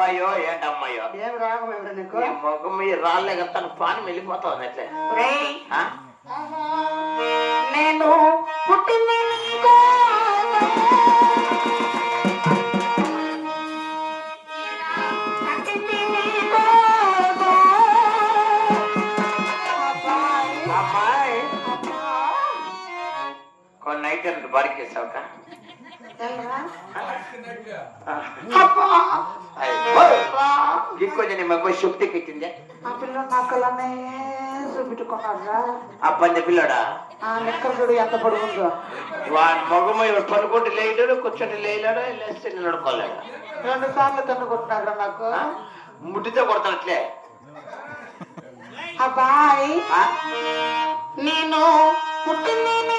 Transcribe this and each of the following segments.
అబ్బాయో ఏంటమ్మాయో ఏం రాగం ఎవరు నీకు ఈ మొగం మీ రాళ్ళే కదా తన పాని అట్లే ఆ? నేను పుట్టింది అమ్మాయి. కొన్ని ఏంట్రా? అబ్బా. ఇంకొంచెం ఇచ్చిందే ఆ పిల్ల నా కళ్ళనే చూపెట్టుకున్నారా పిల్లడా ఆ చూడు ఎంత పొడుగుందో. వాడి మొగము పనుకుంటే లేయడాడు కూర్చొని లేయలేడు లేస్తే నిలడుకోలేడు రెండు సార్లు తన్ను కొట్టినారా నాకు. ముట్టితో కొడతానట్లే. అబ్బాయి? నేను పుట్టింది.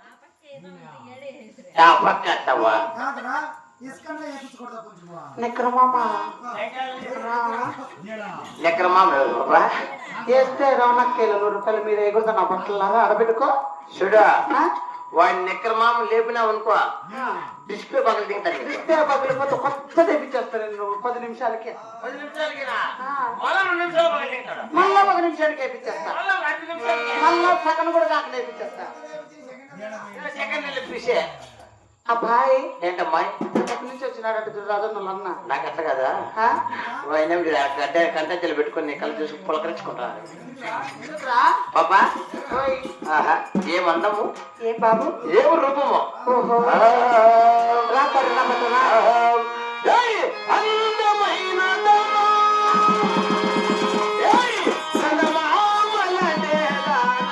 నువ్వని ఆ పక్క వేస్తే నూరు రూపాయలు మీరు ఎగురుతున్న బట్టలాగా ఆడబెట్టుకో చూడు ఆ? వాడిని నిక్కర మామ అనుకో డిస్ప్లే పక్కన దిగుతాను పగిలిపోతే కొత్త తెప్పించేస్తాను పది నిమిషాలకి పది మళ్ళా ఒక నిమిషానికి వేపించేస్తా మళ్ళా నిమిషాలకే. సగం కూడా కాక వేపించేస్తా అబ్బాయి ఏంటమ్మా ఎక్కడి నుంచి వచ్చినాడంటే చూడరాదు నువ్వు అన్న? నాకు అట్లా కదా? ఆయన గడ్డ కంటెంట్లు పెట్టుకుని కళ్ళు చూసి పులకరించుకుంటా. ఎందుకురా? పాపా? ఏం అందము ఏ బాబు? ఏం రూపము? ఓహో. రా పడి